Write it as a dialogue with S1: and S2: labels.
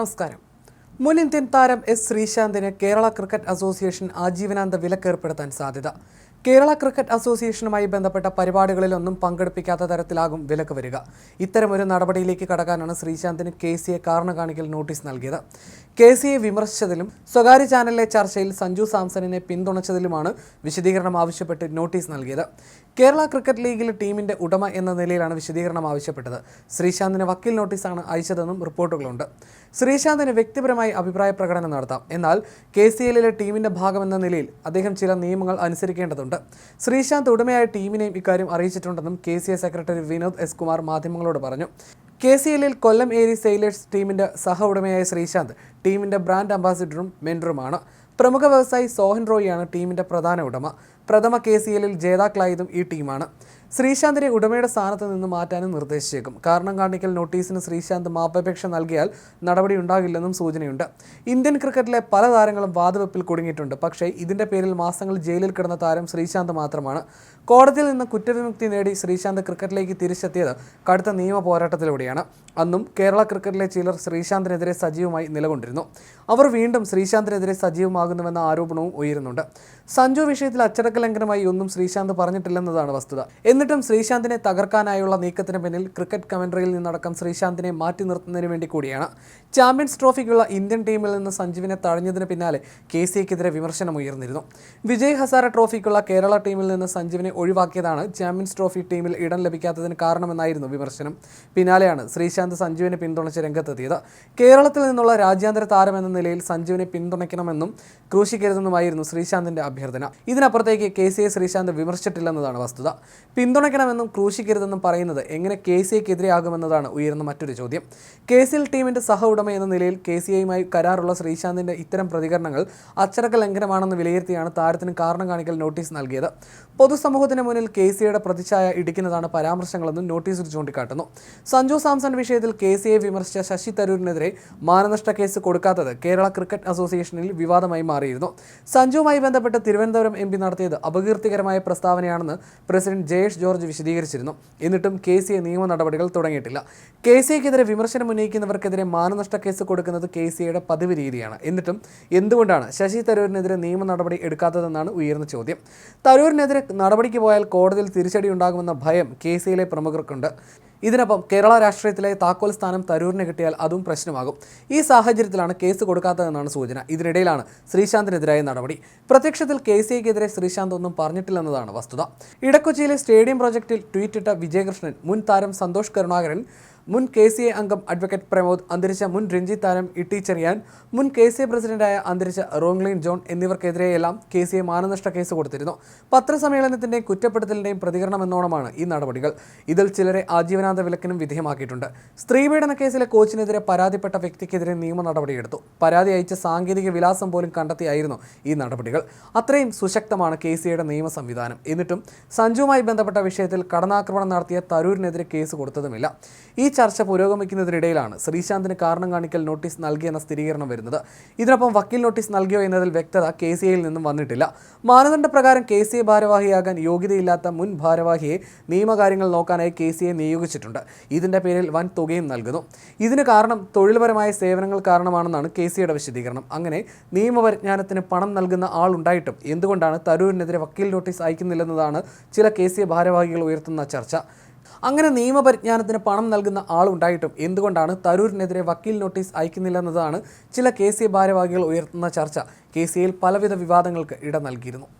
S1: നമസ്കാരം. മുൻ ഇന്ത്യൻ താരം എസ് ശ്രീശാന്തിന് കേരള ക്രിക്കറ്റ് അസോസിയേഷൻ ആജീവനാന്ത വിലക്കേർപ്പെടുത്താൻ സാധ്യത. കേരള ക്രിക്കറ്റ് അസോസിയേഷനുമായി ബന്ധപ്പെട്ട പരിപാടികളിലൊന്നും പങ്കെടുപ്പിക്കാത്ത തരത്തിലാകും വിലക്ക് വരിക. ഇത്തരമൊരു നടപടിയിലേക്ക് കടക്കാനാണ് ശ്രീശാന്തിന് കെ സിയെ കാരണം കാണിക്കൽ നോട്ടീസ് നൽകിയത്. കെ സിയെ വിമർശിച്ചതിലും സ്വകാര്യ ചാനലിലെ ചർച്ചയിൽ സഞ്ജു സാംസണിനെ പിന്തുണച്ചതിലുമാണ് വിശദീകരണം ആവശ്യപ്പെട്ട് നോട്ടീസ് നൽകിയത്. കേരള ക്രിക്കറ്റ് ലീഗിലെ ടീമിന്റെ ഉടമ എന്ന നിലയിലാണ് വിശദീകരണം ആവശ്യപ്പെട്ടത്. ശ്രീശാന്തിന് വക്കീൽ നോട്ടീസാണ് അയച്ചതെന്നും റിപ്പോർട്ടുകളുണ്ട്. ശ്രീശാന്തിന് വ്യക്തിപരമായി അഭിപ്രായ പ്രകടനം നടത്താം. എന്നാൽ കെ സി എല്ലിലെ ടീമിന്റെ ഭാഗമെന്ന നിലയിൽ അദ്ദേഹം ചില നിയമങ്ങൾ അനുസരിക്കേണ്ടതുണ്ട്. ശ്രീശാന്ത് ഉടമയായ ടീമിനെയും ഇക്കാര്യം അറിയിച്ചിട്ടുണ്ടെന്നും K C A secretary Vinod S Kumar മാധ്യമങ്ങളോട് പറഞ്ഞു. കെ സി എല്ലിൽ കൊല്ലം ഏരി സെയിലേഴ്സ് ടീമിന്റെ സഹ ഉടമയായ ശ്രീശാന്ത് ടീമിന്റെ ബ്രാൻഡ് അംബാസിഡറും മെൻഡറുമാണ് പ്രമുഖ വ്യവസായി സോഹൻ റോയിയാണ് ടീമിന്റെ പ്രധാന ഉടമ. പ്രഥമ കെ സി എല്ലിൽ ജേതാക്കളായതും ഈ ടീമാണ്. ശ്രീശാന്തിനെ ഉടമയുടെ സ്ഥാനത്ത് നിന്ന് മാറ്റാനും നിർദ്ദേശിച്ചേക്കും. കാരണം കാണിക്കൽ നോട്ടീസിന് ശ്രീശാന്ത് മാപ്പപേക്ഷ നൽകിയാൽ നടപടി ഉണ്ടാകില്ലെന്നും സൂചനയുണ്ട്. ഇന്ത്യൻ ക്രിക്കറ്റിലെ പല താരങ്ങളും വാതുവെപ്പിൽ കുടുങ്ങിയിട്ടുണ്ട്. പക്ഷേ ഇതിന്റെ പേരിൽ മാസങ്ങൾ ജയിലിൽ കിടന്ന താരം ശ്രീശാന്ത് മാത്രമാണ്. കോടതിയിൽ നിന്ന് കുറ്റവിമുക്തി നേടി ശ്രീശാന്ത് ക്രിക്കറ്റിലേക്ക് തിരിച്ചെത്തിയത് കടുത്ത നിയമ പോരാട്ടത്തിലൂടെയാണ്. അന്നും കേരള ക്രിക്കറ്റിലെ ചിലർ ശ്രീശാന്തിനെതിരെ സജീവമായി നിലകൊണ്ടിരുന്നു. അവർ വീണ്ടും ശ്രീശാന്തിനെതിരെ സജീവമാകുന്നുവെന്ന ആരോപണവും ഉയരുന്നുണ്ട്. സഞ്ജു വിഷയത്തിൽ അച്ചടക്ക ലംഘനമായി ഒന്നും ശ്രീശാന്ത് പറഞ്ഞിട്ടില്ലെന്നതാണ് വസ്തുത. എന്നിട്ടും ശ്രീശാന്തിനെ തകർക്കാനായുള്ള നീക്കത്തിന് പിന്നിൽ ക്രിക്കറ്റ് കമന്ററിയിൽ നിന്നടക്കം ശ്രീശാന്തിനെ മാറ്റി നിർത്തുന്നതിന് വേണ്ടി കൂടിയാണ്. ചാമ്പ്യൻസ് ട്രോഫിക്കുള്ള ഇന്ത്യൻ ടീമിൽ നിന്ന് സഞ്ജുവിനെ തഴഞ്ഞതിന് പിന്നാലെ കെ സിക്കെതിരെ വിമർശനം ഉയർന്നിരുന്നു. വിജയ് ഹസാര ട്രോഫിക്കുള്ള കേരള ടീമിൽ നിന്ന് സഞ്ജുവിനെ ഒഴിവാക്കിയതാണ് ചാമ്പ്യൻസ് ട്രോഫി ടീമിൽ ഇടം ലഭിക്കാത്തതിന് കാരണമെന്നായിരുന്നു വിമർശനം. പിന്നാലെയാണ് ശ്രീശാന്ത് സഞ്ജുവിനെ പിന്തുണച്ച് രംഗത്തെത്തിയത്. കേരളത്തിൽ നിന്നുള്ള രാജ്യാന്തര താരം എന്ന നിലയിൽ സഞ്ജുവിനെ പിന്തുണയ്ക്കണമെന്നും ക്രൂശിക്കരുതെന്നുമായിരുന്നു ശ്രീശാന്തിന്റെ അഭ്യർത്ഥന. ഇതിനപ്പുറത്തേക്ക് കെ സി എ ശ്രീശാന്ത് വിമർശിച്ചിട്ടില്ലെന്നതാണ് വസ്തുത. പിന്തുണയ്ക്കണമെന്നും ക്രൂശിക്കരുതെന്നും പറയുന്നത് എങ്ങനെ കെ സി എക്കെതിരെയാകുമെന്നതാണ് ഉയർന്ന മറ്റൊരു ചോദ്യം. കെ സി എൽ ടീമിന്റെ സഹ ഉടമ എന്ന നിലയിൽ കെ സി ഐയുമായി കരാറുള്ള ശ്രീശാന്തിന്റെ ഇത്തരം പ്രതികരണങ്ങൾ അച്ചടക്ക ലംഘനമാണെന്ന് വിലയിരുത്തിയാണ് താരത്തിന് കാരണം കാണിക്കൽ നോട്ടീസ് നൽകിയത്. പൊതുസമൂഹത്തിന് മുന്നിൽ കെ സിയുടെ പ്രതിച്ഛായ ഇടിക്കുന്നതാണ് പരാമർശങ്ങളെന്നും നോട്ടീസിൽ ചൂണ്ടിക്കാട്ടുന്നു. സഞ്ജു സാംസൺ വിഷയത്തിൽ കെ സിയെ വിമർശിച്ച ശശി തരൂരിനെതിരെ മാനനഷ്ട കേസ് കൊടുക്കാത്തത് കേരള ക്രിക്കറ്റ് അസോസിയേഷനിൽ വിവാദമായി മാറിയിരുന്നു. സഞ്ജുവുമായി ബന്ധപ്പെട്ട് തിരുവനന്തപുരം എം പി നടത്തിയത് അപകീർത്തികരമായ പ്രസ്താവനയാണെന്ന് പ്രസിഡന്റ് ജയേഷ് ജോർജ് വിശദീകരിച്ചിരുന്നു. എന്നിട്ടും കെ സി എ നിയമ നടപടികൾ തുടങ്ങിയിട്ടില്ല. കെ സി എക്കെതിരെ വിമർശനം ഉന്നയിക്കുന്നവർക്കെതിരെ മാനനഷ്ട കേസ് കൊടുക്കുന്നത് കെ സി എയുടെ പതിവ് രീതിയാണ്. എന്നിട്ടും എന്തുകൊണ്ടാണ് ശശി തരൂരിനെതിരെ നിയമ നടപടി എടുക്കാത്തതെന്നാണ് ഉയർന്ന ചോദ്യം. തരൂരിനെതിരെ നടപടിക്ക് പോയാൽ കോടതിയിൽ തിരിച്ചടി ഉണ്ടാകുമെന്ന ഭയം കെ സിയിലെ പ്രമുഖർക്കുണ്ട്. ഇതിനൊപ്പം കേരള രാഷ്ട്രീയത്തിലെ താക്കോൽ സ്ഥാനം തരൂരിന് കിട്ടിയാൽ അതും പ്രശ്നമാകും. ഈ സാഹചര്യത്തിലാണ് കേസ് കൊടുക്കാത്തതെന്നാണ് സൂചന. ഇതിനിടയിലാണ് ശ്രീശാന്തിനെതിരായ നടപടി. പ്രത്യക്ഷത്തിൽ കെ സി ഐക്കെതിരെ ശ്രീശാന്ത് ഒന്നും പറഞ്ഞിട്ടില്ലെന്നതാണ് വസ്തുത. ഇടക്കൊച്ചിയിലെ സ്റ്റേഡിയം പ്രോജക്റ്റിൽ ട്വീറ്റിട്ട വിജയകൃഷ്ണൻ മുൻ താരം സന്തോഷ് കരുണാകരൻ മുൻ കെ സി എ അംഗം അഡ്വക്കേറ്റ് പ്രമോദ് അന്തരിച്ച മുൻ രഞ്ജി താരം ഇട്ടി ചെറിയാൻ മുൻ കെ സി എ പ്രസിഡന്റായ അന്തരിച്ച റോങ്ലിൻ ജോൺ എന്നിവർക്കെതിരെയെല്ലാം കെ സി എ മാനനഷ്ട കേസ് കൊടുത്തിരുന്നു. പത്രസമ്മേളനത്തിന്റെയും കുറ്റപ്പെടുത്തലിന്റെയും പ്രതികരണമെന്നോണമാണ് ഈ നടപടികൾ. ഇതിൽ ചിലരെ ആജീവനാന്ത വിലക്കിനും വിധേയമാക്കിയിട്ടുണ്ട്. സ്ത്രീപീഡന കേസിലെ കോച്ചിനെതിരെ പരാതിപ്പെട്ട വ്യക്തിക്കെതിരെ നിയമ നടപടിയെടുത്തു. പരാതി അയച്ച സാങ്കേതിക വിലാസം പോലും കണ്ടെത്തിയായിരുന്നു ഈ നടപടികൾ. അത്രയും സുശക്തമാണ് കെ സി എയുടെ നിയമ സംവിധാനം. എന്നിട്ടും സഞ്ജുവുമായി ബന്ധപ്പെട്ട വിഷയത്തിൽ കടന്നാക്രമണം നടത്തിയ തരൂരിനെതിരെ കേസ് കൊടുത്തതുമില്ല. ഈ ചർച്ച പുരോഗമിക്കുന്നതിനിടയിലാണ് ശ്രീശാന്തിന് കാരണം കാണിക്കൽ നോട്ടീസ് നൽകിയെന്ന സ്ഥിരീകരണം വരുന്നത്. ഇതിനൊപ്പം വക്കീൽ നോട്ടീസ് നൽകിയോ എന്നതിൽ വ്യക്തത കെ സി എയിൽ നിന്നും വന്നിട്ടില്ല. മാനദണ്ഡപ്രകാരം കെ സി എ ഭാരവാഹിയാകാൻ യോഗ്യതയില്ലാത്ത മുൻ ഭാരവാഹിയെ നിയമകാര്യങ്ങൾ നോക്കാനായി കെ സി എ നിയോഗിച്ചിട്ടുണ്ട്. ഇതിന്റെ പേരിൽ വൻ തുകയും നൽകുന്നു. ഇതിന് കാരണം തൊഴിൽപരമായ സേവനങ്ങൾ കാരണമാണെന്നാണ് കെ സിയുടെ വിശദീകരണം. അങ്ങനെ നിയമപരിജ്ഞാനത്തിന് പണം നൽകുന്ന ആളുണ്ടായിട്ടും എന്തുകൊണ്ടാണ് തരൂരിനെതിരെ വക്കീൽ നോട്ടീസ് അയക്കുന്നില്ലെന്നതാണ് ചില കെ സി ഭാരവാഹികൾ ഉയർത്തുന്ന ചർച്ച. അങ്ങനെ നിയമപരിജ്ഞാനത്തിന് പണം നൽകുന്ന ആളുണ്ടായിട്ടും. എന്തുകൊണ്ടാണ് തരൂരിനെതിരെ വക്കീൽ നോട്ടീസ് അയക്കുന്നില്ലെന്നതാണ് ചില കെ സി ഭാരവാഹികൾ ഉയർത്തുന്ന ചർച്ച. കെ സിയിൽ പലവിധ വിവാദങ്ങൾക്ക് ഇടം നൽകിയിരുന്നു.